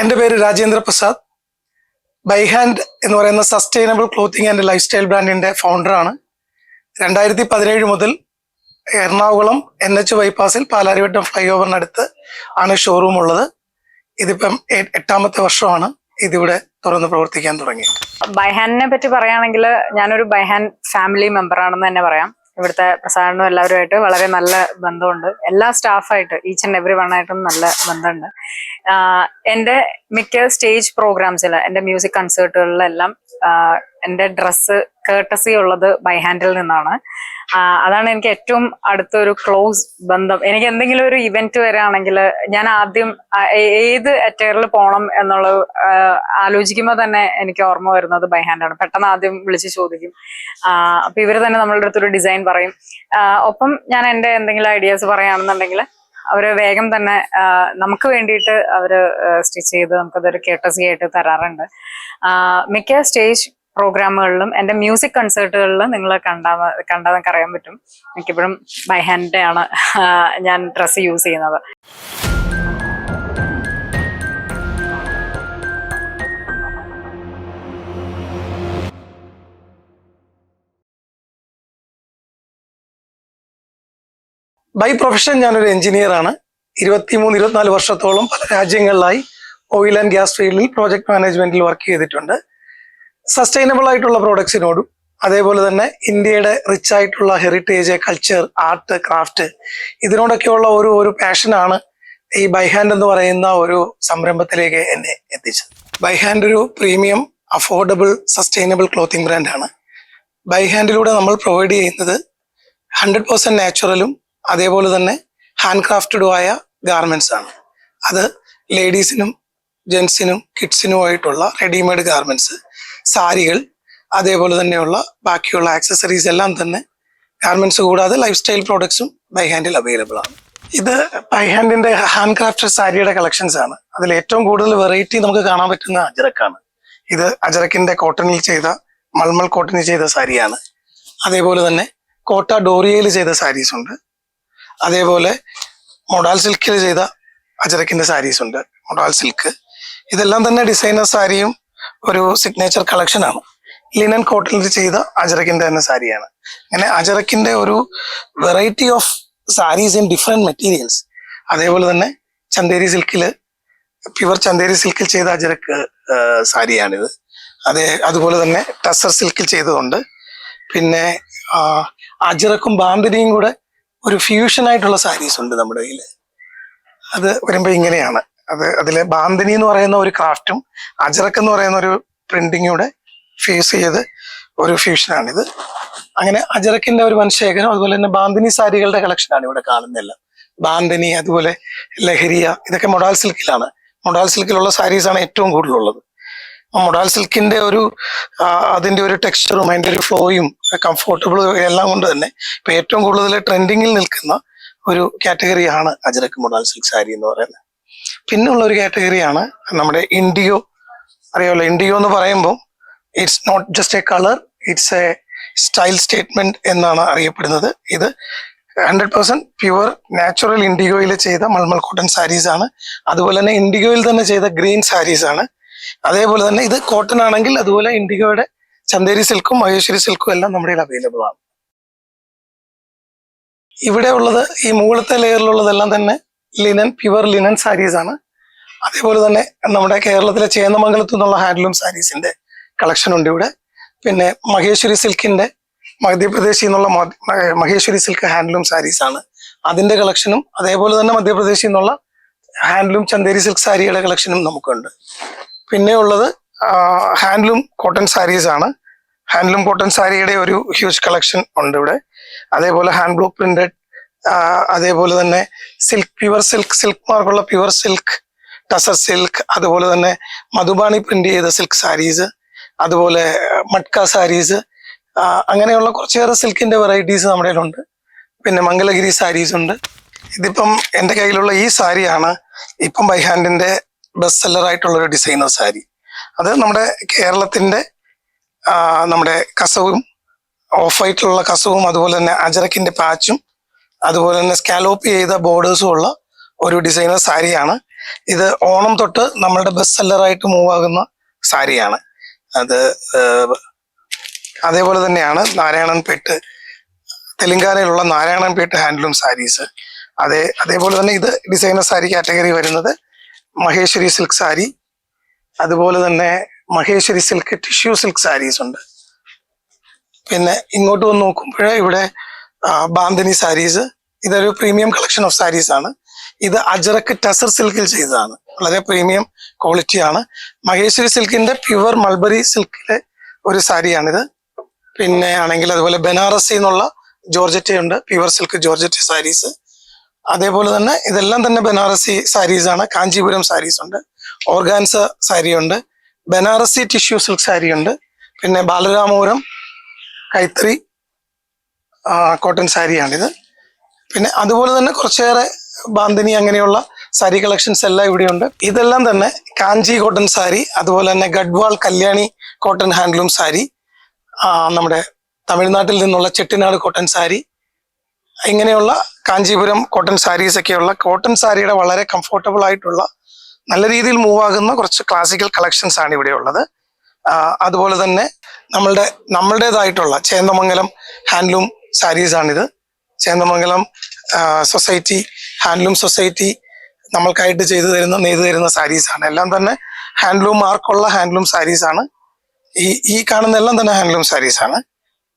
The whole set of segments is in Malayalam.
എന്റെ പേര് രാജേന്ദ്ര പ്രസാദ്. ബൈ ഹാൻഡ് എന്ന് പറയുന്ന sustainable clothing and life style ബ്രാൻഡിന്റെ ഫൗണ്ടറാണ്. രണ്ടായിരത്തി പതിനേഴ് മുതൽ എറണാകുളം എൻ എച്ച് ബൈപ്പാസിൽ പാലാരിവട്ടം ഫ്ലൈ ഓവറിനടുത്ത് ആണ് ഷോറൂം ഉള്ളത്. ഇതിപ്പം എട്ടാമത്തെ വർഷമാണ് ഇതിവിടെ തുറന്ന് പ്രവർത്തിക്കാൻ തുടങ്ങി ബൈഹാനിനെ പറ്റി പറയുകയാണെങ്കിൽ ഞാനൊരു ബൈഹാൻ ഫാമിലി മെമ്പറാണെന്ന് തന്നെ പറയാം. ഇവിടുത്തെ പ്രസാദനും എല്ലാവരുമായിട്ട് വളരെ നല്ല ബന്ധമുണ്ട്. എല്ലാ സ്റ്റാഫായിട്ട് ഈച്ച് ആൻഡ് എവറി വൺ ആയിട്ടും നല്ല ബന്ധമുണ്ട്. എന്റെ മിക്ക സ്റ്റേജ് പ്രോഗ്രാംസിൽ എന്റെ മ്യൂസിക് കൺസേർട്ടുകളിലെല്ലാം എന്റെ ഡ്രസ്സ് കേട്ടസി ഉള്ളത് ബൈ ഹാൻഡിൽ നിന്നാണ്. അതാണ് എനിക്ക് ഏറ്റവും അടുത്തൊരു ക്ലോസ് ബന്ധം. എനിക്ക് എന്തെങ്കിലും ഒരു ഇവന്റ് വരികയാണെങ്കിൽ ഞാൻ ആദ്യം ഏത് അറ്റയറിൽ പോകണം എന്നുള്ള ആലോചിക്കുമ്പോൾ തന്നെ എനിക്ക് ഓർമ്മ വരുന്നത് ബൈ ഹാൻഡാണ് പെട്ടെന്ന് ആദ്യം വിളിച്ച് ചോദിക്കും. അപ്പൊ ഇവർ തന്നെ നമ്മളുടെ അടുത്തൊരു ഡിസൈൻ പറയും. ഒപ്പം ഞാൻ എന്റെ എന്തെങ്കിലും ഐഡിയാസ് പറയുകയാണെന്നുണ്ടെങ്കിൽ അവർ വേഗം തന്നെ നമുക്ക് വേണ്ടിയിട്ട് അവർ സ്റ്റിച്ച് ചെയ്ത് നമുക്കതൊരു കേട്ടസി ആയിട്ട് തരാറുണ്ട്. മിക്ക സ്റ്റേജ് പ്രോഗ്രാമുകളിലും എന്റെ മ്യൂസിക് കൺസേർട്ടുകളിലും നിങ്ങൾ കണ്ടാ കണ്ടാൽ നിങ്ങൾക്ക് അറിയാൻ പറ്റും. എനിക്കിപ്പോഴും ബൈ ഹാൻഡ് ആണ് ഞാൻ ഡ്രസ്സ് യൂസ് ചെയ്യുന്നത്. ബൈ പ്രൊഫഷൻ ഞാനൊരു എഞ്ചിനീയർ ആണ്. ഇരുപത്തിമൂന്ന് ഇരുപത്തിനാല് വർഷത്തോളം പല രാജ്യങ്ങളിലായി ഓയിൽ ആൻഡ് ഗ്യാസ് ഫീൽഡിൽ പ്രോജക്ട് മാനേജ്മെന്റിൽ വർക്ക് ചെയ്തിട്ടുണ്ട്. സസ്റ്റൈനബിൾ ആയിട്ടുള്ള പ്രോഡക്ട്സിനോടും അതേപോലെ തന്നെ ഇന്ത്യയുടെ റിച്ച് ആയിട്ടുള്ള ഹെറിറ്റേജ് കൾച്ചർ ആർട്ട് ക്രാഫ്റ്റ് ഇതിനോടൊക്കെയുള്ള ഒരു ഒരു പാഷനാണ് ഈ ബൈഹാൻഡ് എന്ന് പറയുന്ന ഒരു സംരംഭത്തിലേക്ക് എന്നെ എത്തിച്ചത്. ബൈഹാൻഡ് ഒരു പ്രീമിയം അഫോർഡബിൾ സസ്റ്റൈനബിൾ ക്ലോത്തിങ് ബ്രാൻഡാണ് ബൈഹാൻഡിലൂടെ നമ്മൾ പ്രൊവൈഡ് ചെയ്യുന്നത് ഹൺഡ്രഡ് പെർസെന്റ് നാച്ചുറലും അതേപോലെ തന്നെ ഹാൻഡ് ക്രാഫ്റ്റഡുമായ ഗാർമെന്റ്സ് ആണ്. അത് ലേഡീസിനും ജെൻസിനും കിഡ്സിനുമായിട്ടുള്ള റെഡിമെയ്ഡ് ഗാർമെന്റ്സ് സാരികൾ അതേപോലെ തന്നെയുള്ള ബാക്കിയുള്ള ആക്സസറീസ് എല്ലാം തന്നെ ഗാർമെന്റ്സ് കൂടാതെ ലൈഫ് സ്റ്റൈൽ പ്രോഡക്ട്സും ബൈ ഹാൻഡിൽ അവൈലബിൾ ആണ്. ഇത് ബൈ ഹാൻഡിന്റെ ഹാൻഡ് ക്രാഫ്റ്റ് സാരിയുടെ കളക്ഷൻസ് ആണ്. അതിൽ ഏറ്റവും കൂടുതൽ വെറൈറ്റി നമുക്ക് കാണാൻ പറ്റുന്ന അജറക്കാണ് ഇത് അജറക്കിന്റെ കോട്ടണിൽ ചെയ്ത മൾമൽ കോട്ടണിൽ ചെയ്ത സാരിയാണ്. അതേപോലെ തന്നെ കോട്ട ഡോറിയയിൽ ചെയ്ത സാരീസ് ഉണ്ട്. അതേപോലെ മൊഡാൽ സിൽക്കിൽ ചെയ്ത അജറക്കിന്റെ സാരീസ് ഉണ്ട്. മൊഡാൽ സിൽക്ക് ഇതെല്ലാം തന്നെ ഡിസൈനർ സാരിയും ഒരു സിഗ്നേച്ചർ കളക്ഷൻ ആണ്. ലിനൻ കോട്ടണിൽ ചെയ്ത അജറക്കിന്റെ തന്നെ സാരിയാണ് അങ്ങനെ അജറക്കിന്റെ ഒരു variety of saris in different materials അതേപോലെ തന്നെ ചന്തേരി സിൽക്കിൽ പ്യുവർ ചന്തേരി സിൽക്കിൽ ചെയ്ത അജറക്ക് ആ, സാരിയാണിത് അതേ അതുപോലെ തന്നെ ടസർ സിൽക്കിൽ ചെയ്തതുണ്ട്. പിന്നെ അജറക്കും ബാന്തിനിയും കൂടെ ഒരു ഫ്യൂഷൻ ആയിട്ടുള്ള സാരീസ് ഉണ്ട് നമ്മുടെ കയ്യിൽ അത് വരുമ്പോ ഇങ്ങനെയാണ്. അത് അതിലെ ബാന്തിനി എന്ന് പറയുന്ന ഒരു ക്രാഫ്റ്റും അജറക്ക് എന്ന് പറയുന്ന ഒരു പ്രിന്റിംഗ് കൂടെ ഫേസ് ചെയ്ത് ഒരു ഫ്യൂഷനാണിത് അങ്ങനെ അജറക്കിന്റെ ഒരു വൻശേഖരം അതുപോലെ തന്നെ ബാന്തിനി സാരികളുടെ കളക്ഷനാണ് ഇവിടെ കാണുന്നതെല്ലാം ബാന്തിനി അതുപോലെ ലഹരിയ ഇതൊക്കെ മൊഡാൽ സിൽക്കിലാണ് മൊഡാൽ സിൽക്കിലുള്ള സാരീസ് ആണ് ഏറ്റവും കൂടുതലുള്ളത്. മൊഡാൽ സിൽക്കിന്റെ ഒരു അതിന്റെ ഒരു ടെക്സ്ചറും അതിന്റെ ഒരു ഫ്ലോയും കംഫോർട്ടബിളും എല്ലാം കൊണ്ട് തന്നെ ഇപ്പൊ ഏറ്റവും കൂടുതൽ ട്രെൻഡിങ്ങിൽ നിൽക്കുന്ന ഒരു കാറ്റഗറിയാണ് അജരക്ക് മൊഡാൽ സിൽക്ക് സാരി എന്ന് പറയുന്നത്. പിന്നെ ഉള്ള ഒരു കാറ്റഗറിയാണ് നമ്മുടെ ഇൻഡിയോ അറിയാമല്ലോ ഇൻഡിയോ എന്ന് പറയുമ്പോൾ it's not just a colour it's a style statement എന്നാണ് അറിയപ്പെടുന്നത്. ഇത് ഹൺഡ്രഡ് പെർസെന്റ് പ്യുവർ നാച്ചുറൽ ഇൻഡിഗോയിൽ ചെയ്ത മൾമൽ കോട്ടൺ സാരീസ് ആണ്. അതുപോലെ തന്നെ ഇൻഡിഗോയിൽ തന്നെ ചെയ്ത ഗ്രീൻ സാരീസ് ആണ്. അതേപോലെ തന്നെ ഇത് കോട്ടൺ ആണെങ്കിൽ അതുപോലെ ഇൻഡിഗോയുടെ ചന്തേരി സിൽക്കും മഹേശ്വരി സിൽക്കും എല്ലാം നമ്മുടെ കയ്യിൽ അവൈലബിൾ ആണ്. ഇവിടെ ഉള്ളത് ഈ മുകളിലത്തെ ലെയറിലുള്ളതെല്ലാം തന്നെ ലിനൻ പ്യുവർ ലിനൻ സാരീസ് ആണ്. അതേപോലെ തന്നെ നമ്മുടെ കേരളത്തിലെ ചേന്നമംഗലത്തു നിന്നുള്ള ഹാൻഡ്ലൂം സാരീസിന്റെ കളക്ഷൻ ഉണ്ട് ഇവിടെ. പിന്നെ മഹേശ്വരി സിൽക്കിന്റെ മധ്യപ്രദേശിൽ നിന്നുള്ള മഹേശ്വരി സിൽക്ക് ഹാൻഡ്ലൂം സാരീസ് ആണ്. അതിന്റെ കളക്ഷനും അതേപോലെ തന്നെ മധ്യപ്രദേശിൽ നിന്നുള്ള ഹാൻഡ്ലൂം ചന്ദേരി സിൽക്ക് സാരിയുടെ കളക്ഷനും നമുക്കുണ്ട്. പിന്നെ ഉള്ളത് ഹാൻഡ്ലൂം കോട്ടൺ സാരീസ് ആണ്. ഹാൻഡ്ലൂം കോട്ടൺ സാരിയുടെ ഒരു ഹ്യൂജ് കളക്ഷൻ ഉണ്ട് ഇവിടെ. അതേപോലെ ഹാൻഡ് ബ്ലോക്ക് പ്രിന്റഡ് അതേപോലെ തന്നെ സിൽക്ക് പ്യുവർ സിൽക്ക് സിൽക്ക് മാർക്കുള്ള പ്യുവർ സിൽക്ക് ടസർ സിൽക്ക് അതുപോലെ തന്നെ മധുബാണി പ്രിന്റ് ചെയ്ത സിൽക്ക് സാരീസ് അതുപോലെ മട്ക സാരീസ് അങ്ങനെയുള്ള കുറച്ചേറെ സിൽക്കിന്റെ വെറൈറ്റീസ് നമ്മുടെ ഉണ്ട് പിന്നെ മംഗലഗിരി സാരീസ് ഉണ്ട്. ഇതിപ്പം എന്റെ കയ്യിലുള്ള ഈ സാരിയാണ് ഇപ്പം ബൈ ഹാൻഡിന്റെ ബെസ്റ്റ് സെല്ലർ ആയിട്ടുള്ള ഒരു ഡിസൈനർ സാരി അത് നമ്മുടെ കേരളത്തിന്റെ നമ്മുടെ കസവും ഓഫ് ആയിട്ടുള്ള കസവും അതുപോലെ തന്നെ അജറക്കിന്റെ പാച്ചും അതുപോലെ തന്നെ സ്കാലോപ്പ് ചെയ്ത ബോർഡേഴ്സും ഉള്ള ഒരു ഡിസൈനർ സാരിയാണ്. ഇത് ഓണം തൊട്ട് നമ്മളുടെ ബെസ്റ്റ് സെല്ലറായിട്ട് മൂവ് ആകുന്ന സാരിയാണ്. അത് അതേപോലെ തന്നെയാണ് നാരായണൻ പെട്ട് തെലങ്കാനയിലുള്ള നാരായണൻ പെട്ട് ഹാൻഡ്ലൂം സാരീസ് അതേ അതേപോലെ തന്നെ ഇത് ഡിസൈനർ സാരി കാറ്റഗറി വരുന്നത് മഹേശ്വരി സിൽക്ക് സാരി അതുപോലെ തന്നെ Maheshwari silk tissue silk saris ഉണ്ട്. പിന്നെ ഇങ്ങോട്ട് വന്ന് നോക്കുമ്പോഴേ ഇവിടെ ബാന്തിനി സാരീസ്. ഇതൊരു പ്രീമിയം കളക്ഷൻ ഓഫ് സാരീസ് ആണ്. ഇത് അജറക്ക് ടസർ സിൽക്കിൽ ചെയ്തതാണ്. വളരെ പ്രീമിയം ക്വാളിറ്റി ആണ്. മഹേശ്വരി സിൽക്കിന്റെ പ്യുവർ മൾബറി സിൽക്കിലെ ഒരു സാരിയാണിത്. പിന്നെ ആണെങ്കിൽ അതുപോലെ ബനാറസി എന്നുള്ള ജോർജറ്റ് ഉണ്ട് പ്യുവർ സിൽക്ക് ജോർജറ്റ് സാരീസ് അതേപോലെ തന്നെ ഇതെല്ലാം തന്നെ ബനാറസി സാരീസ് ആണ്. കാഞ്ചീപുരം സാരീസ് ഉണ്ട്. ഓർഗാൻസ സാരി ഉണ്ട്. ബനാറസി ടിഷ്യൂ സിൽക്ക് സാരി ഉണ്ട്. പിന്നെ ബാലരാമപുരം കൈത്തറി കോട്ടൺ സാരിയാണിത് പിന്നെ അതുപോലെ തന്നെ കുറച്ചേറെ ബാന്തിനി അങ്ങനെയുള്ള സാരി കളക്ഷൻസ് എല്ലാം ഇവിടെയുണ്ട്. ഇതെല്ലാം തന്നെ കാഞ്ചി കോട്ടൺ സാരി അതുപോലെ തന്നെ ഗഡ്വാൾ കല്യാണി കോട്ടൺ ഹാൻഡ്ലൂം സാരി നമ്മുടെ തമിഴ്നാട്ടിൽ നിന്നുള്ള ചെട്ടിനാട് കോട്ടൺ സാരി ഇങ്ങനെയുള്ള കാഞ്ചീപുരം കോട്ടൺ സാരീസ് ഒക്കെയുള്ള കോട്ടൺ സാരിയുടെ വളരെ കംഫോർട്ടബിൾ ആയിട്ടുള്ള നല്ല രീതിയിൽ മൂവ് ആകുന്ന കുറച്ച് ക്ലാസിക്കൽ കളക്ഷൻസ് ആണ് ഇവിടെ ഉള്ളത്. അതുപോലെ തന്നെ നമ്മളുടെ നമ്മളുടേതായിട്ടുള്ള ചേന്ദമംഗലം ഹാൻഡ്ലൂം സാരീസ് ആണിത് ചേന്ദമംഗലം സൊസൈറ്റി ഹാൻഡ്ലൂം സൊസൈറ്റി നമ്മൾക്കായിട്ട് ചെയ്തു തരുന്ന നെയ്തു തരുന്ന സാരീസ് ആണ് എല്ലാം തന്നെ ഹാൻഡ്ലൂം മാർക്കുള്ള ഹാൻഡ്ലൂം സാരീസ് ആണ് ഈ ഈ കാണുന്ന എല്ലാം തന്നെ ഹാൻഡ്ലൂം സാരീസ് ആണ്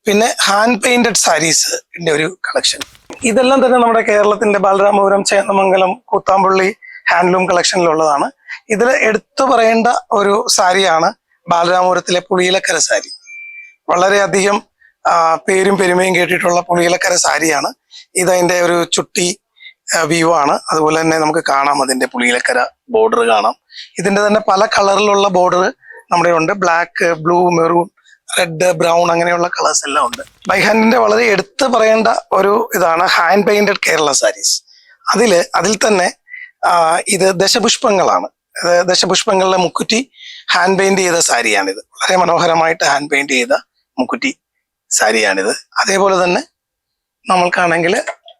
പിന്നെ ഹാൻഡ് പെയിന്റഡ് സാരീസിന്റെ ഒരു കളക്ഷൻ. ഇതെല്ലാം തന്നെ നമ്മുടെ കേരളത്തിന്റെ ബാലരാമപുരം ചേന്ദമംഗലം കൂത്താമ്പള്ളി ഹാൻഡ്ലൂം കളക്ഷനിലുള്ളതാണ്. ഇതിൽ എടുത്തു പറയേണ്ട ഒരു സാരിയാണ് ബാലരാമപുരത്തിലെ പുളിയിലക്കര സാരി. വളരെയധികം പേരും പെരുമയും കേട്ടിട്ടുള്ള പുളിയിലക്കര സാരിയാണ്. ഇതതിന്റെ ഒരു ചുട്ടി വ്യൂ ആണ്. അതുപോലെ തന്നെ നമുക്ക് കാണാം അതിന്റെ പുളിയിലക്കര ബോർഡർ കാണാം. ഇതിന്റെ തന്നെ പല കളറിലുള്ള ബോർഡർ നമ്മുടെ ഉണ്ട്. Black blue maroon red brown അങ്ങനെയുള്ള കളേഴ്സ് എല്ലാം ഉണ്ട്. ബൈ ഹാൻഡിന്റെ വളരെ എടുത്തു പറയേണ്ട ഒരു ഇതാണ് ഹാൻഡ് പെയിന്റഡ് കേരള സാരീസ് അതിൽ അതിൽ തന്നെ ഇത് ദശപുഷ്പങ്ങളാണ്. ദശപുഷ്പങ്ങളിലെ മുക്കുറ്റി ഹാൻഡ് പെയിന്റ് ചെയ്ത സാരിയാണിത്. വളരെ മനോഹരമായിട്ട് ഹാൻഡ് പെയിന്റ് ചെയ്ത മുക്കുറ്റി. സാരിയാണിത്. അതേപോലെ തന്നെ നമ്മൾക്കാണെങ്കിൽ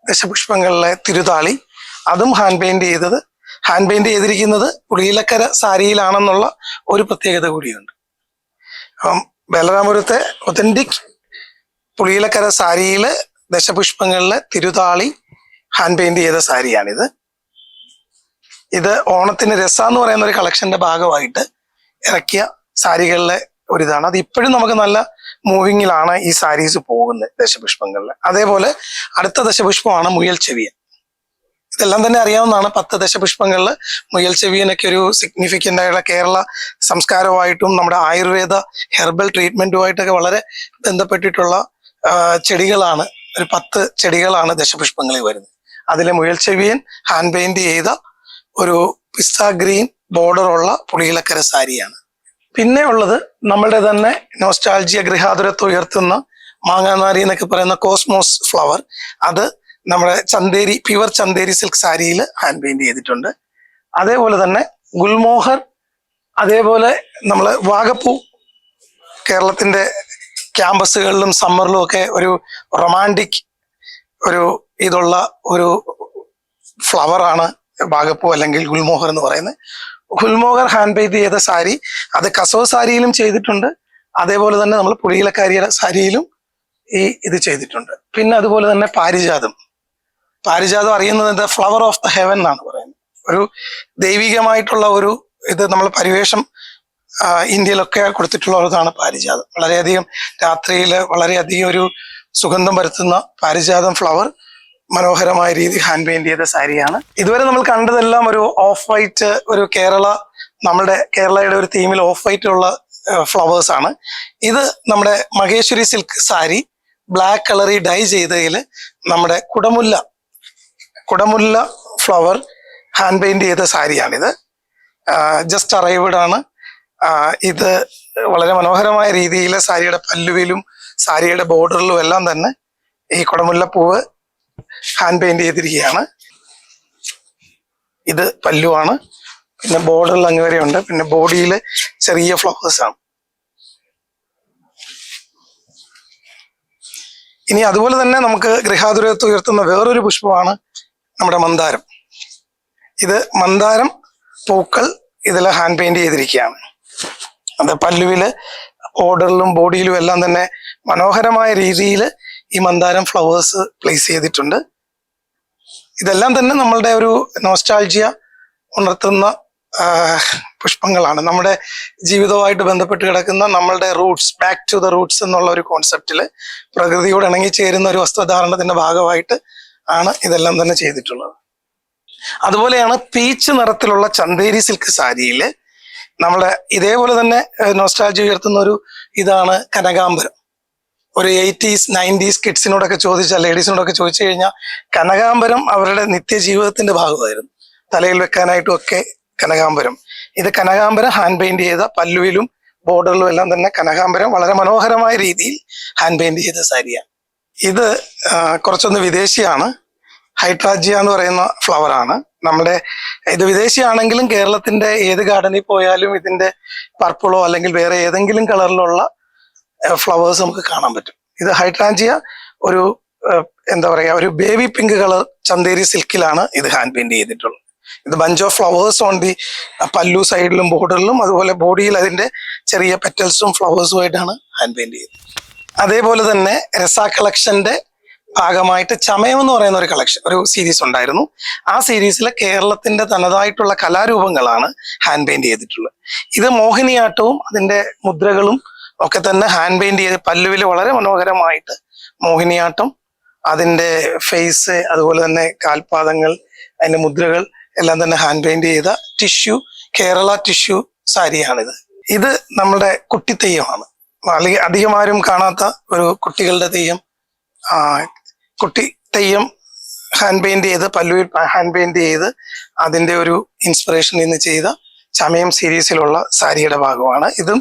ദശപുഷ്പങ്ങളിലെ തിരുതാളി അതും ഹാൻഡ് പെയിന്റ് ചെയ്തത്. ഹാൻഡ് പെയിന്റ് ചെയ്തിരിക്കുന്നത് പുളിയിലക്കര സാരിയിലാണെന്നുള്ള ഒരു പ്രത്യേകത കൂടിയുണ്ട്. അപ്പം ബലരാമപുരത്തെ ഒതന്റിക് പുളിയിലക്കര സാരിയിൽ ദശപുഷ്പങ്ങളിലെ തിരുതാളി ഹാൻഡ് പെയിന്റ് ചെയ്ത സാരിയാണിത്. ഇത് ഓണത്തിന് രസ എന്ന് പറയുന്ന ഒരു കളക്ഷന്റെ ഭാഗമായിട്ട് ഇറക്കിയ സാരികളിലെ ഒരു ഒരിതാണ്. അത് ഇപ്പോഴും നമുക്ക് നല്ല മൂവിങ്ങിലാണ് ഈ സാരീസ് പോകുന്നത് ദശപുഷ്പങ്ങളിൽ അതേപോലെ അടുത്ത ദശപുഷ്പമാണ് മുയൽ ചെവിയൻ. ഇതെല്ലാം തന്നെ അറിയാവുന്നതാണ്. പത്ത് ദശപുഷ്പങ്ങളിൽ മുയൽ ചെവിയനൊക്കെ ഒരു സിഗ്നിഫിക്കന്റ് ആയിട്ടുള്ള കേരള സംസ്കാരവുമായിട്ടും നമ്മുടെ ആയുർവേദ ഹെർബൽ ട്രീറ്റ്മെന്റുമായിട്ടൊക്കെ വളരെ ബന്ധപ്പെട്ടിട്ടുള്ള ചെടികളാണ്. ഒരു പത്ത് ചെടികളാണ് ദശപുഷ്പങ്ങളിൽ വരുന്നത്. അതിലെ മുയൽ ചെവിയൻ ഹാൻഡ് പെയിന്റ് ചെയ്ത ഒരു പിസ്ത ഗ്രീൻ ബോർഡറുള്ള പുളിയിലക്കര സാരിയാണ്. പിന്നെ ഉള്ളത് നമ്മളുടെ തന്നെ നോസ്റ്റാൾജിയ ഗൃഹാതുരത്വം ഉയർത്തുന്ന മാങ്ങാനാരി എന്നൊക്കെ പറയുന്ന കോസ്മോസ് ഫ്ലവർ അത് നമ്മുടെ ചന്തേരി പ്യുവർ ചന്തേരി സിൽക്ക് സാരിയിൽ ഹാൻഡ് പെയിന്റ് ചെയ്തിട്ടുണ്ട്. അതേപോലെ തന്നെ ഗുൽമോഹർ അതേപോലെ നമ്മൾ വാഗപ്പൂ കേരളത്തിന്റെ ക്യാമ്പസുകളിലും സമ്മറിലും ഒക്കെ ഒരു റൊമാന്റിക് ഒരു ഇതുള്ള ഒരു ഫ്ലവറാണ് വാഗപ്പൂ അല്ലെങ്കിൽ ഗുൽമോഹർ എന്ന് പറയുന്നത്. ഗുൽമോഹർ ഹാൻഡ് പെയ്ത് ചെയ്ത സാരി അത് കസവ് സാരിയിലും ചെയ്തിട്ടുണ്ട്. അതേപോലെ തന്നെ നമ്മൾ പുളിയിലക്കാരിയുടെ സാരിയിലും ഈ ഇത് ചെയ്തിട്ടുണ്ട്. പിന്നെ അതുപോലെ തന്നെ പാരിജാതം. പാരിജാതം അറിയുന്നത് ഫ്ലവർ ഓഫ് ദ ഹെവൻ എന്നാണ് പറയുന്നത്. ഒരു ദൈവികമായിട്ടുള്ള ഒരു ഇത് നമ്മൾ പരിവേഷം ഇന്ത്യയിലൊക്കെ കൊടുത്തിട്ടുള്ള ഒരിതാണ് പാരിജാതം. വളരെയധികം രാത്രിയിൽ വളരെയധികം ഒരു സുഗന്ധം പരത്തുന്ന പാരിജാതം ഫ്ലവർ മനോഹരമായ രീതി ഹാൻഡ് പെയിന്റ് ചെയ്ത സാരിയാണ്. ഇതുവരെ നമ്മൾ കണ്ടതെല്ലാം ഒരു ഓഫ് വൈറ്റ് ഒരു കേരള നമ്മുടെ കേരളയുടെ ഒരു തീമിൽ ഓഫ് വൈറ്റ് ഉള്ള ഫ്ലവേഴ്സ് ആണ്. ഇത് നമ്മുടെ മഹേശ്വരി സിൽക്ക് സാരി ബ്ലാക്ക് കളറി ഡൈ ചെയ്തതിൽ നമ്മുടെ കുടമുല്ല കുടമുല്ല ഫ്ലവർ ഹാൻഡ് പെയിന്റ് ചെയ്ത സാരിയാണിത്. ജസ്റ്റ് അറൈവ്ഡ് ആണ്. ഇത് വളരെ മനോഹരമായ രീതിയിൽ സാരിയുടെ പല്ലുവിലും സാരിയുടെ ബോർഡറിലും എല്ലാം തന്നെ ഈ കുടമുല്ലപ്പൂവ് ഹാൻഡ് പെയിന്റ് ചെയ്തിരിക്കുകയാണ്. ഇത് പല്ലുവാണ്. പിന്നെ ബോർഡറിൽ അങ്ങ് ഉണ്ട് പിന്നെ ബോഡിയിൽ ചെറിയ ഫ്ലവേഴ്സ് ആണ്. ഇനി അതുപോലെ തന്നെ നമുക്ക് ഗൃഹാതുരത്ത് ഉയർത്തുന്ന വേറൊരു പുഷ്പമാണ് നമ്മുടെ മന്ദാരം. ഇത് മന്ദാരം പൂക്കൾ ഇതിൽ ഹാൻഡ് പെയിന്റ് ചെയ്തിരിക്കുകയാണ്. അത് പല്ലുവിൽ ഓർഡറിലും ബോഡിയിലും എല്ലാം തന്നെ മനോഹരമായ രീതിയിൽ ഈ മന്ദാരം ഫ്ലവേഴ്സ് പ്ലേസ് ചെയ്തിട്ടുണ്ട്. ഇതെല്ലാം തന്നെ നമ്മളുടെ ഒരു നോസ്റ്റാൾജിയ ഉണർത്തുന്ന പുഷ്പങ്ങളാണ്. നമ്മുടെ ജീവിതവുമായിട്ട് ബന്ധപ്പെട്ട് കിടക്കുന്ന നമ്മളുടെ roots back to the roots എന്നുള്ള ഒരു കോൺസെപ്റ്റിൽ പ്രകൃതിയോട് ഇണങ്ങിച്ചേരുന്ന ഒരു വസ്ത്രധാരണത്തിന്റെ ഭാഗമായിട്ട് ആണ് ഇതെല്ലാം തന്നെ ചെയ്തിട്ടുള്ളത്. അതുപോലെയാണ് പീച്ച് നിറത്തിലുള്ള ചന്തേരി സിൽക്ക് സാരിയിൽ നമ്മളെ ഇതേപോലെ തന്നെ നോസ്റ്റാൾജി ഉയർത്തുന്ന ഒരു ഇതാണ് കനകാംബരം. ഒരു എയ്റ്റീസ് നയന്റീസ് കിഡ്സിനോടൊക്കെ ചോദിച്ചാൽ ലേഡീസിനോടൊക്കെ ചോദിച്ചു കഴിഞ്ഞാൽ കനകാംബരം അവരുടെ നിത്യജീവിതത്തിന്റെ ഭാഗമായിരുന്നു. തലയിൽ വെക്കാനായിട്ടും ഒക്കെ കനകാംബരം. ഇത് കനകാംബരം ഹാൻഡ് പെയിന്റ് ചെയ്ത പല്ലുവിലും ബോർഡറിലും എല്ലാം തന്നെ കനകാംബരം വളരെ മനോഹരമായ രീതിയിൽ ഹാൻഡ് പെയിന്റ് ചെയ്ത സാരിയാണ് ഇത് കുറച്ചൊന്ന് വിദേശിയാണ്. ഹൈട്രാജിയ എന്ന് പറയുന്ന ഫ്ലവർ ആണ്. നമ്മുടെ ഇത് വിദേശിയാണെങ്കിലും കേരളത്തിന്റെ ഏത് ഗാർഡനിൽ പോയാലും ഇതിന്റെ പർപ്പിളോ അല്ലെങ്കിൽ വേറെ ഏതെങ്കിലും കളറിലുള്ള ഫ്ലവേഴ്സ് നമുക്ക് കാണാൻ പറ്റും. ഇത് ഹൈട്രാഞ്ചിയ ഒരു എന്താ പറയുക ഒരു ബേബി പിങ്ക് കളർ ചന്തേരി സിൽക്കിലാണ് ഇത് ഹാൻഡ് പെയിന്റ് ചെയ്തിട്ടുള്ളത്. ഇത് bunch of flowers on the pallu സൈഡിലും ബോർഡറിലും അതുപോലെ ബോഡിയിൽ അതിന്റെ ചെറിയ പെറ്റൽസും ഫ്ലവേഴ്സുമായിട്ടാണ് ഹാൻഡ് പെയിന്റ് ചെയ്തത് അതേപോലെ തന്നെ രസ കളക്ഷന്റെ ഭാഗമായിട്ട് ചമയം എന്ന് പറയുന്ന ഒരു കളക്ഷൻ ഒരു സീരീസ് ഉണ്ടായിരുന്നു. ആ സീരീസിലെ കേരളത്തിന്റെ തനതായിട്ടുള്ള കലാരൂപങ്ങളാണ് ഹാൻഡ് പെയിന്റ് ചെയ്തിട്ടുള്ളത്. ഇത് മോഹിനിയാട്ടവും അതിന്റെ മുദ്രകളും ഒക്കെ തന്നെ ഹാൻഡ് പെയിന്റ് ചെയ്ത് പല്ലുവിൽ വളരെ മനോഹരമായിട്ട് മോഹിനിയാട്ടം അതിന്റെ ഫേസ് അതുപോലെ തന്നെ കാൽപാദങ്ങൾ അതിന്റെ മുദ്രകൾ എല്ലാം തന്നെ ഹാൻഡ് പെയിന്റ് ചെയ്ത ടിഷ്യൂ കേരള ടിഷ്യൂ സാരിയാണിത്. ഇത് നമ്മുടെ കുട്ടി തെയ്യമാണ്. അധികം ആരും കാണാത്ത ഒരു കുട്ടികളുടെ തെയ്യം. കുട്ടി തെയ്യം ഹാൻഡ് പെയിന്റ് ചെയ്ത് പല്ലുവിൽ ഹാൻഡ് പെയിന്റ് ചെയ്ത് അതിന്റെ ഒരു ഇൻസ്പിറേഷൻ ഇന്ന് ചെയ്ത ചമയം സീരീസിലുള്ള സാരിയുടെ ഭാഗമാണ്. ഇതും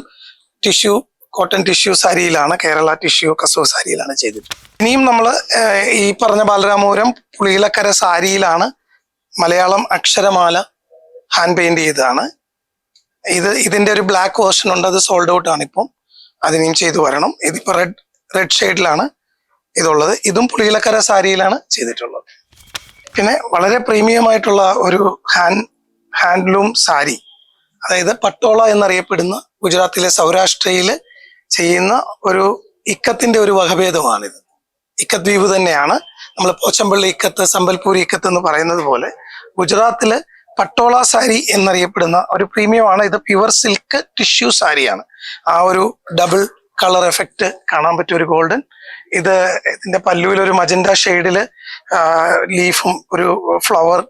ടിഷ്യൂ കോട്ടൺ ടിഷ്യൂ സാരിയിലാണ് കേരള ടിഷ്യൂ കസവ് സാരിയിലാണ് ചെയ്തിട്ടുള്ളത് ഇനിയും നമ്മൾ ഈ പറഞ്ഞ ബാലരാമപുരം പുളിയിലക്കര സാരിയിലാണ് മലയാളം അക്ഷരമാല ഹാൻഡ് പെയിന്റ് ചെയ്തതാണ്. ഇത് ഇതിന്റെ ഒരു ബ്ലാക്ക് വേർഷൻ ഉണ്ട് അത് സോൾഡ് ഔട്ട് ആണ് ഇപ്പം. അതിനെയും ചെയ്തു വരണം. ഇതിപ്പോ റെഡ് റെഡ് ഷെയ്ഡിലാണ് ഇതുള്ളത്. ഇതും പുളിയിലക്കര സാരിയിലാണ് ചെയ്തിട്ടുള്ളത്. പിന്നെ വളരെ പ്രീമിയം ആയിട്ടുള്ള ഒരു ഹാൻഡ് ഹാൻഡ്ലൂം സാരി അതായത് പട്ടോള എന്നറിയപ്പെടുന്ന ഗുജറാത്തിലെ സൗരാഷ്ട്രയിൽ ചെയ്യുന്ന ഒരു ഇക്കത്തിന്റെ ഒരു വകഭേദമാണിത്. ഇക്കത്ത് ദ്വീപ് തന്നെയാണ്. നമ്മൾ പോച്ചമ്പള്ളി ഇക്കത്ത് സമ്പൽപൂരി ഇക്കത്ത് എന്ന് പറയുന്നത് പോലെ ഗുജറാത്തിൽ പട്ടോള സാരി എന്നറിയപ്പെടുന്ന ഒരു പ്രീമിയമാണ്. ഇത് പ്യുവർ സിൽക്ക് ടിഷ്യൂ സാരിയാണ്. ആ ഒരു ഡബിൾ കളർ എഫക്റ്റ് കാണാൻ പറ്റിയ ഒരു ഗോൾഡൻ. ഇത് ഇതിന്റെ പല്ലുവിൽ ഒരു മജന്റ ഷെയ്ഡിൽ ലീഫും ഒരു ഫ്ലവർ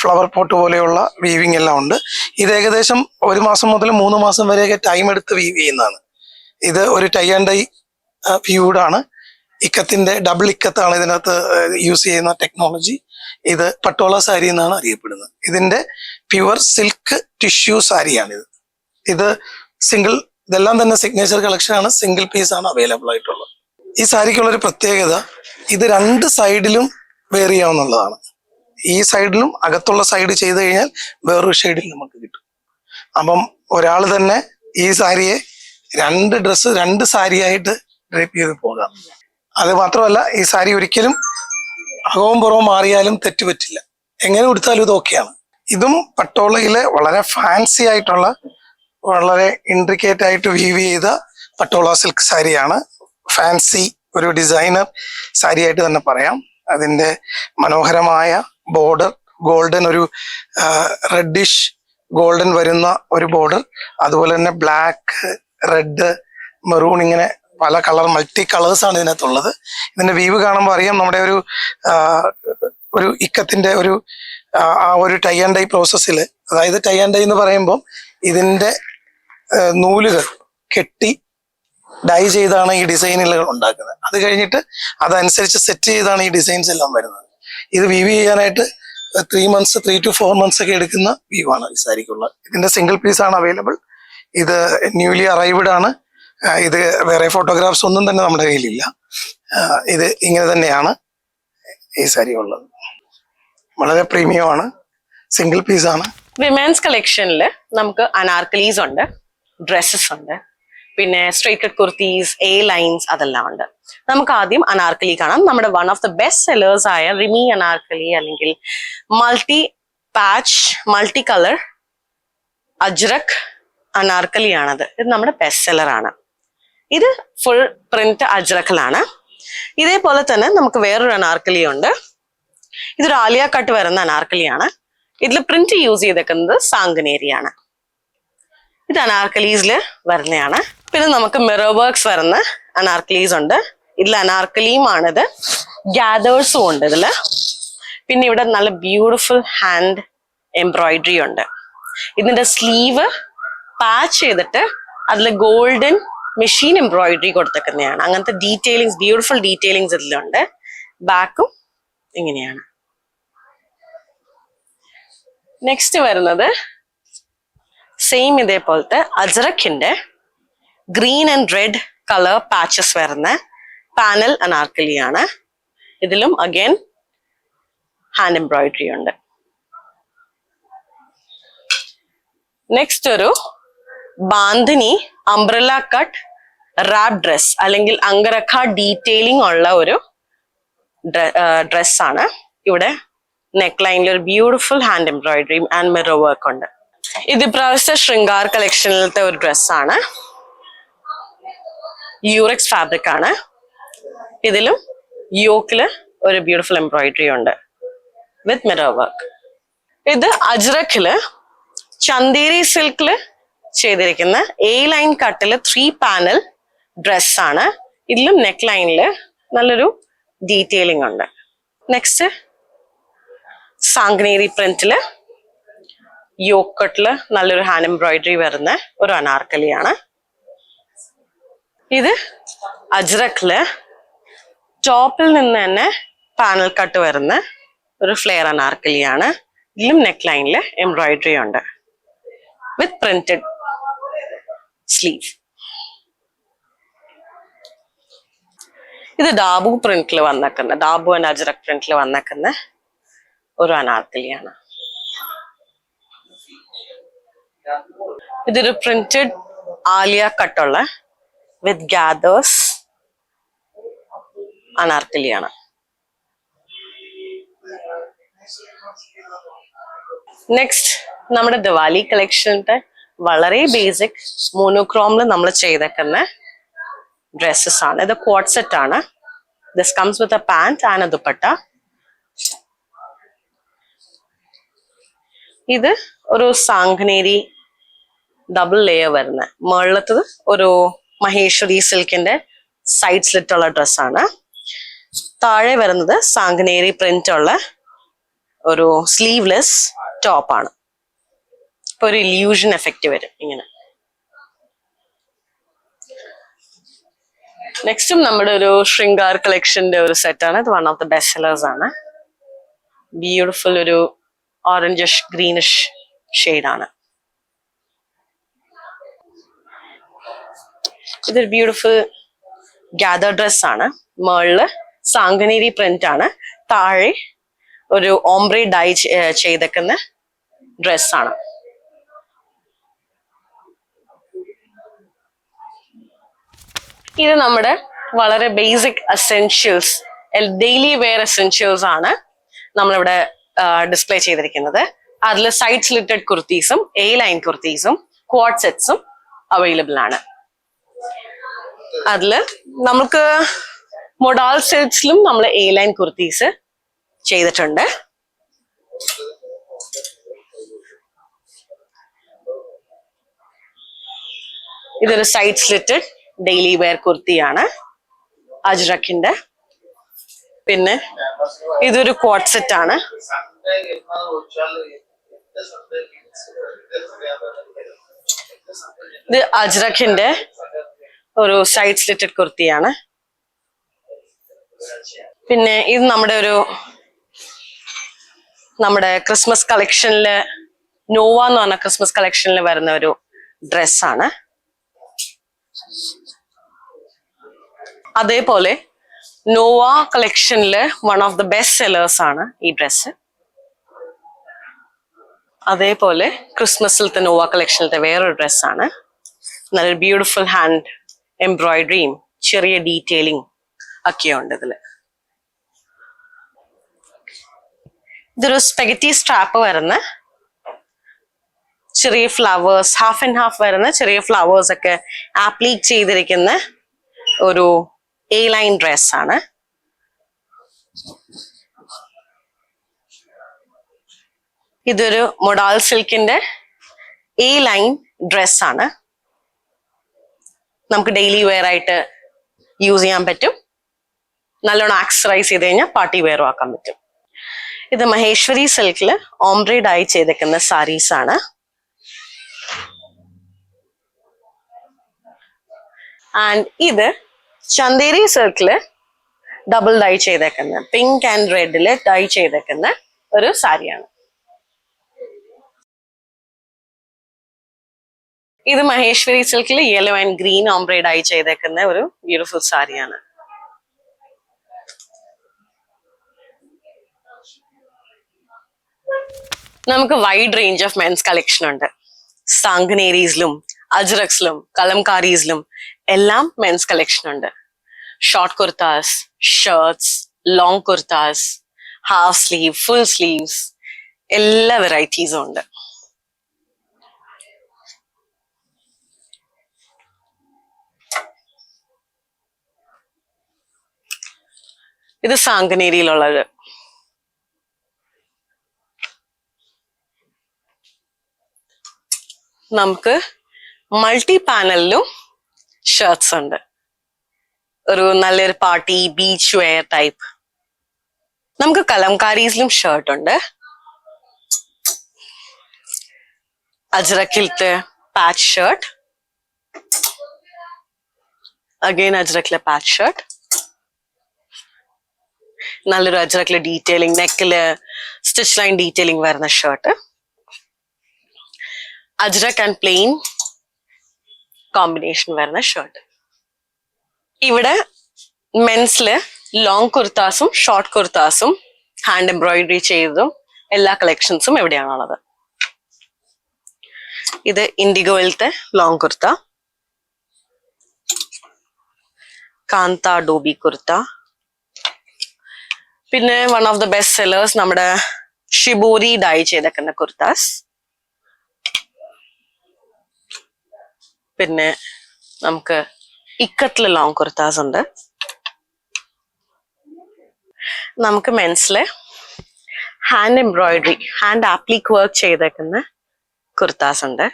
ഫ്ലവർ പോട്ട് പോലെയുള്ള വീവിങ് എല്ലാം ഉണ്ട്. ഇത് ഏകദേശം ഒരു മാസം മുതൽ മൂന്ന് മാസം വരെയൊക്കെ ടൈം എടുത്ത് വീവ് ചെയ്യുന്നതാണ്. ഇത് ഒരു ടൈ ആൻഡ് ഡൈ വ്യൂഡാണ് ഇക്കത്തിന്റെ ഡബിൾ ഇക്കത്താണ് ഇതിനകത്ത് യൂസ് ചെയ്യുന്ന ടെക്നോളജി ഇത് പട്ടോള സാരി എന്നാണ് അറിയപ്പെടുന്നത്. ഇതിന്റെ പ്യുവർ സിൽക്ക് ടിഷ്യൂ സാരിയാണിത്. ഇത് സിംഗിൾ ഇതെല്ലാം തന്നെ സിഗ്നേച്ചർ കളക്ഷൻ ആണ്. സിംഗിൾ പീസ് ആണ് അവൈലബിൾ ആയിട്ടുള്ളത്. ഈ സാരിക്കുള്ള ഒരു പ്രത്യേകത ഇത് രണ്ട് സൈഡിലും വെയർ ചെയ്യാവുന്നതാണ്. ഈ സൈഡിലും അകത്തുള്ള സൈഡ് ചെയ്ത് കഴിഞ്ഞാൽ വേറൊരു ഷെയ്ഡിൽ നമുക്ക് കിട്ടും. അപ്പം ഒരാൾ തന്നെ ഈ സാരിയെ രണ്ട് ഡ്രസ്സ് രണ്ട് സാരിയായിട്ട് ഡ്രേപ്പ് ചെയ്ത് പോകാം. അത് മാത്രമല്ല ഈ സാരി ഒരിക്കലും അകവും പുറവും മാറിയാലും തെറ്റുപറ്റില്ല എങ്ങനെ ഉടുത്താലും ഇത് ഓക്കെയാണ് ഇതും പട്ടോളയിലെ വളരെ ഫാൻസി ആയിട്ടുള്ള വളരെ ഇൻട്രിക്കേറ്റ് ആയിട്ട് വീവ് ചെയ്ത പട്ടോള സിൽക്ക് സാരിയാണ് ഫാൻസി ഒരു ഡിസൈനർ സാരി ആയിട്ട് തന്നെ പറയാം. അതിന്റെ മനോഹരമായ ബോർഡർ ഗോൾഡൻ ഒരു റെഡിഷ് ഗോൾഡൻ വരുന്ന ഒരു ബോർഡർ അതുപോലെ തന്നെ ബ്ലാക്ക് റെഡ് മെറൂൺ ഇങ്ങനെ പല കളർ മൾട്ടി കളേഴ്സ് ആണ് ഇതിനകത്തുള്ളത്. ഇതിന്റെ വീവ് കാണുമ്പോൾ അറിയാം നമ്മുടെ ഒരു ഒരു ഇക്കത്തിന്റെ ഒരു ആ, ഒരു ടൈ ആൻഡ് ഡൈ പ്രോസസ്സിൽ അതായത് ടൈ ആൻഡ് ഡൈ എന്ന് പറയുമ്പോൾ ഇതിന്റെ നൂലുകൾ കെട്ടി ഡൈ ചെയ്താണ് ഈ ഡിസൈനുകൾ ഉണ്ടാക്കുന്നത്. അത് കഴിഞ്ഞിട്ട് അതനുസരിച്ച് സെറ്റ് ചെയ്താണ് ഈ ഡിസൈൻസ് എല്ലാം വരുന്നത്. ഇത് വീവ് ചെയ്യാനായിട്ട് three months three to four months ഒക്കെ എടുക്കുന്ന വീവാണ് ഈ സാരിക്കുള്ളത് ഇതിന്റെ സിംഗിൾ പീസ് ആണ് അവൈലബിൾ ഇത് ന്യൂലി അറൈവ്ഡ് ആണ്. ഇത് വേറെ ഫോട്ടോഗ്രാഫ്സ് ഒന്നും തന്നെ നമ്മുടെ കയ്യിലില്ല. ഇത് ഇങ്ങനെ തന്നെയാണ് ഈ സാരി ഉള്ളത്. വളരെ പ്രീമിയമാണ് സിംഗിൾ പീസ് ആണ്. വിമൻസ് കളക്ഷനിൽ നമുക്ക് അനാർക്കലീസ് ഉണ്ട് ഡ്രസ്സസ് ഉണ്ട് പിന്നെ സ്ട്രേറ്റ് കുർത്തീസ് എ ലൈൻസ് അതെല്ലാം ഉണ്ട്. നമുക്ക് ആദ്യം അനാർക്കലി കാണാം. നമ്മുടെ one of the best sellers ആയ റിമി അനാർക്കലി അല്ലെങ്കിൽ multi patch multi colour Ajrakh അനാർക്കലിയാണത്. ഇത് നമ്മുടെ ബെസ്റ്റ് സെല്ലർ ആണ്. ഇത് ഫുൾ പ്രിന്റ് അജ്രക്കലാണ് ഇതേപോലെ തന്നെ നമുക്ക് വേറൊരു അനാർക്കലി ഉണ്ട്. ഇതൊരു ആലിയ കട്ട് വരുന്ന അനാർക്കലിയാണ്. ഇതിൽ പ്രിന്റ് യൂസ് ചെയ്തേക്കുന്നത് സാങ്കനേരിയാണ്. ഇത് അനാർക്കലീസിൽ വരുന്നതാണ്. പിന്നെ നമുക്ക് മിറർ വർക്ക്സ് വരുന്ന അനാർക്കലീസ് ഉണ്ട്. ഇതിൽ അനാർക്കലിയുമാണിത്. ഗ്യാദേഴ്സും ഉണ്ട് ഇതിൽ. പിന്നെ ഇവിടെ നല്ല ബ്യൂട്ടിഫുൾ ഹാൻഡ് എംബ്രോയിഡറി ഉണ്ട്. ഇതിന്റെ സ്ലീവ് പാച്ച് ചെയ്തിട്ട് അതിൽ ഗോൾഡൻ മെഷീൻ എംബ്രോയിഡറി കൊടുത്തേക്കുന്നതാണ്. അങ്ങനത്തെ ഡീറ്റെയിലിങ്സ് ബ്യൂട്ടിഫുൾ ഡീറ്റെയിലിങ്സ് ഇതിലുണ്ട്. ബാക്കും ഇങ്ങനെയാണ്. നെക്സ്റ്റ് വരുന്നത് സെയിം ഇതേപോലത്തെ അജറക്കിന്റെ green and red colour patches വരുന്ന പാനൽ അനാർക്കലിയാണ് ഇതിലും അഗൈൻ ഹാൻഡ് എംബ്രോയിഡറി ഉണ്ട്. നെക്സ്റ്റ് ഒരു bandhani umbrella cut wrap dress അല്ലെങ്കിൽ അങ്കരഖ ഡീറ്റെയിലിംഗ് ഉള്ള ഒരു ഡ്രസ്സാണ് ഇവിടെ നെക്ക് ലൈനിൽ ഒരു ബ്യൂട്ടിഫുൾ ഹാൻഡ് എംബ്രോയിഡറിയും ആൻഡ് മിറർ വർക്ക് ഉണ്ട്. ഇത് ഇപ്രാവശ്യത്തെ ശൃംഗാർ കളക്ഷനിലത്തെ ഒരു ഡ്രസ്സാണ് യൂറക്സ് ഫാബ്രിക് ആണ്. ഇതിലും യോക്കിൽ ഒരു ബ്യൂട്ടിഫുൾ എംബ്രോയിഡറി ഉണ്ട് വിത്ത് മിറർ വർക്ക് ഇത് അജ്രഖിൽ ചന്ദേരി സിൽക്കിൽ ചെയ്തിരിക്കുന്ന എ ലൈൻ കട്ടിൽ ത്രീ പാനൽ ഡ്രസ്സാണ് ഇതിലും നെക്ക് ലൈനിൽ നല്ലൊരു ഡീറ്റെയിലിംഗ് ഉണ്ട്. നെക്സ്റ്റ് സാങ്കനേരി പ്രിന്റിൽ യോക്കട്ടിൽ നല്ലൊരു ഹാൻഡ് എംബ്രോയിഡറി വരുന്ന ഒരു അനാർക്കലിയാണ്. ഇത് അജ്രക്കിൽ ടോപ്പിൽ നിന്ന് തന്നെ പാനൽ കട്ട് വരുന്ന ഒരു ഫ്ലെയർ അനാർക്കലിയാണ്. ഇതിലും നെക്ക് ലൈനിൽ എംബ്രോയിഡറി ഉണ്ട്. വിത്ത് പ്രിന്റഡ് സ്ലീവ് ഇത് ഡാബു പ്രിന്റിൽ വന്നേക്കുന്ന. ഡാബു ആൻഡ് അജറക് പ്രിന്റിൽ വന്നേക്കുന്ന ഒരു അനാർക്കലിയാണ്. ഇതൊരു പ്രിന്റഡ് ആലിയ കട്ടുള്ള വിത്ത് ഗ്യാദേഴ്സ് അനാർക്കലിയാണ്. നെക്സ്റ്റ് നമ്മുടെ ദിവാലി കളക്ഷന്റെ വളരെ ബേസിക് മോണോക്രോമിൽ നമ്മൾ ചെയ്തേക്കുന്ന ഡ്രസ്സസ് ആണ്. ഇത് കോട്ട് സെറ്റ് ആണ്. This comes with a pant and dupatta ഇത് ഒരു സാങ്കനേരി ഡബിൾ ലെയർ വരുന്ന മുകളിലത്തത് ഒരു മഹേശ്വരി സിൽക്കിന്റെ സൈഡ് സ്ലിറ്റ് ഉള്ള ഡ്രസ്സാണ് താഴെ വരുന്നത് സാങ്കനേരി പ്രിന്റ് ഉള്ള ഒരു സ്ലീവ്ലെസ് ടോപ്പാണ് ഇപ്പൊ ഒരു ഇല്യൂഷൻ എഫക്റ്റ് വരും ഇങ്ങനെ. നെക്സ്റ്റും നമ്മുടെ ഒരു ശൃംഗാർ കളക്ഷന്റെ ഒരു സെറ്റാണ് ഇത് one of the best sellers ആണ്. ബ്യൂട്ടിഫുൾ ഒരു ഓറഞ്ചിഷ് ഗ്രീനിഷ് ആണ്. ഇതൊരു ബ്യൂട്ടിഫുൾ ഗ്യാദർ ഡ്രസ് ആണ്. മേളിൽ സാങ്കനേരി പ്രിന്റ് ആണ്. താഴെ ഒരു ഓംബ്രി ഡൈ ചെയ്തേക്കുന്ന ഡ്രസ്സാണ് ഇത് നമ്മുടെ വളരെ basic essentials daily wear essentials ആണ് നമ്മളിവിടെ ഡിസ്പ്ലേ ചെയ്തിരിക്കുന്നത്. അതിൽ സൈഡ് സ്ലിറ്റഡ് കുർത്തീസും എ ലൈൻ കുർത്തീസും ക്വാഡ് സെറ്റ്സും അവൈലബിൾ ആണ്. അതിൽ നമുക്ക് മൊഡാൾ സെറ്റ്സിലും നമ്മൾ എ ലൈൻ കുർത്തീസ് ചെയ്തിട്ടുണ്ട്. ഇതൊരു സൈഡ് സ്ലിറ്റഡ് ഡെയിലി വെയർ കുർത്തിയാണ് അജ്രക്കിന്റെ. പിന്നെ ഇതൊരു കോട്ട് സെറ്റ് ആണ്. ഇത് അജ്രഖിന്റെ ഒരു സൈഡ് സ്ലിറ്റഡ് കുർത്തിയാണ്. പിന്നെ ഇത് നമ്മുടെ ഒരു നമ്മുടെ ക്രിസ്മസ് കളക്ഷനിൽ നോവ എന്ന് പറഞ്ഞ ക്രിസ്മസ് കളക്ഷനിൽ വരുന്ന ഒരു ഡ്രസ്സാണ് അതേപോലെ Nova കളക്ഷനിൽ one of the best sellers ആണ് ഈ ഡ്രസ്സ് അതേപോലെ ക്രിസ്മസിലത്തെ നോവ കളക്ഷനിലത്തെ വേറൊരു ഡ്രസ്സാണ് നല്ലൊരു ബ്യൂട്ടിഫുൾ ഹാൻഡ് എംബ്രോയിഡറിയും ചെറിയ ഡീറ്റെയിലിംഗ് ഒക്കെയുണ്ട് ഇതിൽ. ഇതൊരു സ്പെഗറ്റി സ്ട്രാപ്പ് വരുന്ന ചെറിയ ഫ്ലവേഴ്സ് ഹാഫ് ആൻഡ് ഹാഫ് വരുന്ന ചെറിയ ഫ്ലവേഴ്സ് ഒക്കെ ആപ്ലീക്ക് ചെയ്തിരിക്കുന്ന ഒരു എ ലൈൻ ഡ്രസ് ആണ്. ഇതൊരു മൊഡാൾ സിൽക്കിന്റെ എ ലൈൻ ഡ്രസ് ആണ്. നമുക്ക് ഡെയിലി വെയർ ആയിട്ട് യൂസ് ചെയ്യാൻ പറ്റും. നല്ലോണം ആക്സറൈസ് ചെയ്ത് കഴിഞ്ഞാൽ പാർട്ടി വെയറും ആക്കാൻ പറ്റും. ഇത് മഹേശ്വരി സിൽക്കിൽ ഓംബ്രേഡ് ആയി ചെയ്തേക്കുന്ന സാരീസ് ആണ്. ആൻഡ് ഇത് ചന്തേരി സർക്കിൾ ഡബിൾ ഡൈ ചെയ്തേക്കുന്ന പിങ്ക് ആൻഡ് റെഡിൽ ഡൈ ചെയ്തേക്കുന്ന ഒരു സാരിയാണ്. ഇത് മഹേശ്വരി സിൽക്കിൽ യെല്ലോ ആൻഡ് ഗ്രീൻ ഓംബ്രേഡ് ആയി ചെയ്തേക്കുന്ന ഒരു ബ്യൂട്ടിഫുൾ സാരിയാണ്. നമുക്ക് wide range of men's collection ഉണ്ട്. സാങ്കനേരീസിലും അജ്രക്സിലും കലംകാരീസിലും എല്ലാം മെൻസ് കളക്ഷൻ ഉണ്ട്. Short kurtas shirts long kurtas half sleeve full sleeves എല്ലാ വെറൈറ്റീസും ഉണ്ട്. ഇത് സാങ്കനേരിയിലുള്ളത്. നമുക്ക് മൾട്ടി പാനലിലും ഷർട്ട്സ് ഉണ്ട്. ഒരു നല്ലൊരു പാർട്ടി ബീച്ച് വെയർ ടൈപ്പ് നമുക്ക് കലംകാരീസിലും ഷർട്ട് ഉണ്ട്. അജ്രക്കിലത്തെ പാച്ച് ഷർട്ട് അഗൈൻ അജ്രക്കിലെ പാച്ച് ഷർട്ട് നല്ലൊരു അജ്രക്കിലെ ഡീറ്റെയിലിംഗ് നെക്കിൽ സ്റ്റിച്ച് ലൈൻ ഡീറ്റെയിലിംഗ് വരുന്ന shirt Ajrakh and plain combination വരുന്ന ഷർട്ട് ഇവിടെ മെൻസിൽ ലോങ് കുർത്താസും ഷോർട്ട് കുർത്താസും ഹാൻഡ് എംബ്രോയിഡറി ചെയ്തതും എല്ലാ കളക്ഷൻസും എവിടെയാണുള്ളത്. ഇത് ഇൻഡിഗോയിലത്തെ ലോങ് കുർത്ത കാന്ത ഡോബി കുർത്ത പിന്നെ one of the best sellers നമ്മുടെ ഷിബോരി ഡൈ ചെയ്തേക്കുന്ന കുർത്താസ് പിന്നെ നമുക്ക് ഇക്കത്തിൽ ലോങ് കുർത്താസ് ഉണ്ട്. നമുക്ക് മെൻസിൽ hand embroidery hand applique work ചെയ്തേക്കുന്ന കുർത്താസ് ഉണ്ട്.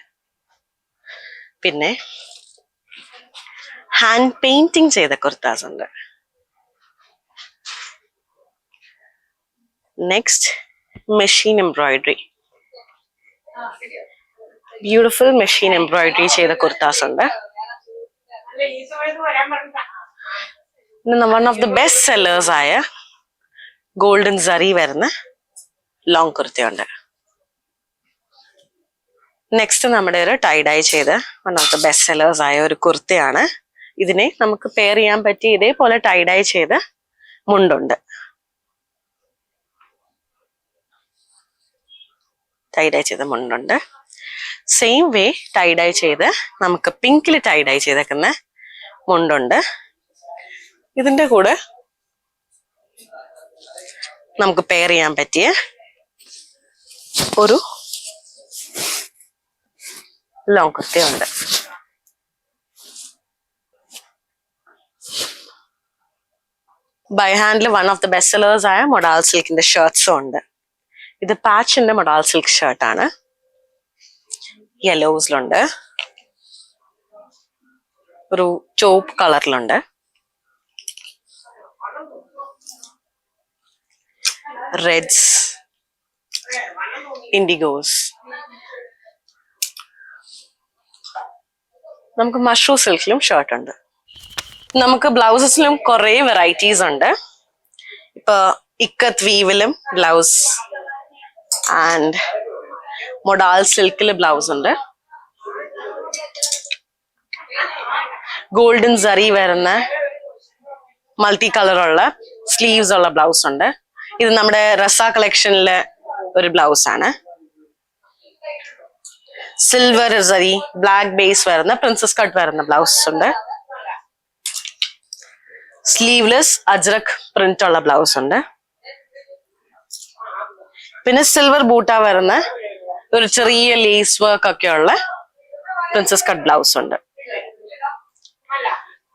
പിന്നെ ഹാൻഡ് പെയിന്റിങ് ചെയ്ത കുർത്താസ് ഉണ്ട്. Next machine embroidery beautiful machine embroidery ചെയ്ത കുർത്താസ് ഉണ്ട്. One of the best sellers ആയ ഗോൾഡൻ സറി വരുന്ന ലോങ് കുർത്തയുണ്ട് നെക്സ്റ്റ് നമ്മുടെ ഒരു ടൈഡായി ചെയ്ത one of the best sellers ആയ ഒരു കുർത്തയാണ് ഇതിനെ നമുക്ക് പെയർ ചെയ്യാൻ പറ്റി ഇതേപോലെ ടൈഡായി ചെയ്ത മുണ്ടുണ്ട്. ടൈഡായി ചെയ്ത മുണ്ടുണ്ട്. സെയിം വേ ടൈഡായി ചെയ്ത് നമുക്ക് പിങ്കിൽ ടൈഡായി ചെയ്തേക്കുന്ന മുണ്ടുണ്ട്. ഇതിന്റെ കൂടെ നമുക്ക് പെയർ ചെയ്യാൻ പറ്റിയ ഒരു ലോങ് കുർത്തിയുണ്ട് by handle one of the best sellers ആയ മൊഡാൾ സിൽക്കിന്റെ ഷർട്ട്സും ഉണ്ട്. ഇത് പാച്ചിന്റെ മൊഡാൾ സിൽക്ക് ഷർട്ടാണ് യെല്ലോസിലുണ്ട് ഒരു ചോപ്പ് കളറിലുണ്ട്. റെഡ്സ് ഇൻഡിഗോസ് നമുക്ക് മഷ്റൂ സിൽക്കിലും ഷർട്ട് ഉണ്ട്. നമുക്ക് ബ്ലൗസസിലും കുറേ വെറൈറ്റീസ് ഉണ്ട്. ഇപ്പൊ ഇക്കത്ത് വീവിലും ബ്ലൗസ് ആൻഡ് മൊഡാൾ സിൽക്കിൽ ബ്ലൗസ് ഉണ്ട്. ഗോൾഡൻ സറി വരുന്ന മൾട്ടി കളറുള്ള സ്ലീവ്സ് ഉള്ള ബ്ലൗസ് ഉണ്ട്. ഇത് നമ്മുടെ റസ കളക്ഷനിലെ ഒരു ബ്ലൗസ് ആണ്. സിൽവർ സറി ബ്ലാക്ക് ബേസ് വരുന്ന പ്രിൻസസ് കട്ട് വരുന്ന ബ്ലൗസ് ഉണ്ട്. സ്ലീവ്ലെസ് അജ്രക് പ്രിന്റ് ഉള്ള ബ്ലൗസ് ഉണ്ട്. പിന്നെ സിൽവർ ബൂട്ട വരുന്ന ഒരു ചെറിയ ലേസ് വർക്ക് ഒക്കെ ഉള്ള പ്രിൻസസ് കട്ട് ബ്ലൗസ് ഉണ്ട്.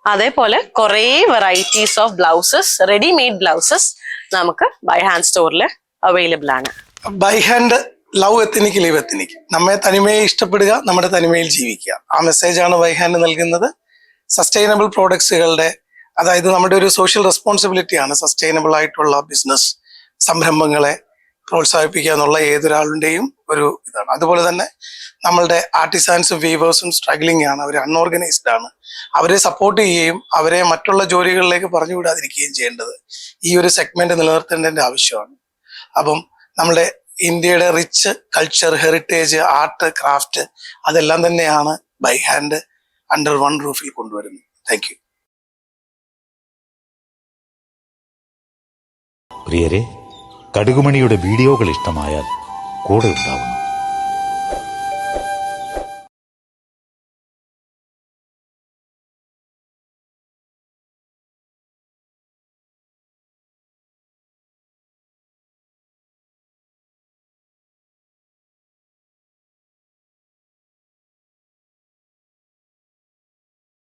അതേപോലെ കുറേ varieties of blouses readymade blouses നമുക്ക് ബൈ ഹാൻഡ് സ്റ്റോറിൽ അവൈലബിൾ ആണ്. By hand love ethnic live ethnic നമ്മെ തനിമയെ ഇഷ്ടപ്പെടുക നമ്മുടെ തനിമയിൽ ജീവിക്കുക. ആ മെസ്സേജ് ആണ് ബൈ ഹാൻഡ് നൽകുന്നത്. സസ്റ്റൈനബിൾ പ്രോഡക്ട്സുകളുടെ അതായത് നമ്മുടെ ഒരു സോഷ്യൽ റെസ്പോൺസിബിലിറ്റിയാണ് സസ്റ്റൈനബിൾ ആയിട്ടുള്ള ബിസിനസ് സംരംഭങ്ങളെ പ്രോത്സാഹിപ്പിക്കുക എന്നുള്ള ഏതൊരാളുടെയും ഒരു ഇതാണ്. അതുപോലെ തന്നെ നമ്മളുടെ ആർട്ടിസാൻസും വീവേഴ്സും സ്ട്രഗ്ലിംഗ് ആണ്. അവർ അൺഓർഗനൈസ്ഡ് ആണ്. അവരെ സപ്പോർട്ട് ചെയ്യുകയും അവരെ മറ്റുള്ള ജോലികളിലേക്ക് പറഞ്ഞു വിടാതിരിക്കുകയും ചെയ്യേണ്ടത് ഈ ഒരു സെഗ്മെന്റ് നിലനിർത്തേണ്ടതിന്റെ ആവശ്യമാണ്. അപ്പം നമ്മുടെ ഇന്ത്യയുടെ rich culture heritage art craft അതെല്ലാം തന്നെയാണ് ബൈ ഹാൻഡ് അണ്ടർ വൺ റൂഫിൽ കൊണ്ടുവരുന്നത്. താങ്ക് യു പ്രിയരെ കടുകുമണിയുടെ വീഡിയോകൾ ഇഷ്ടമായാൽ കൂടെ ഉണ്ടാവുന്നു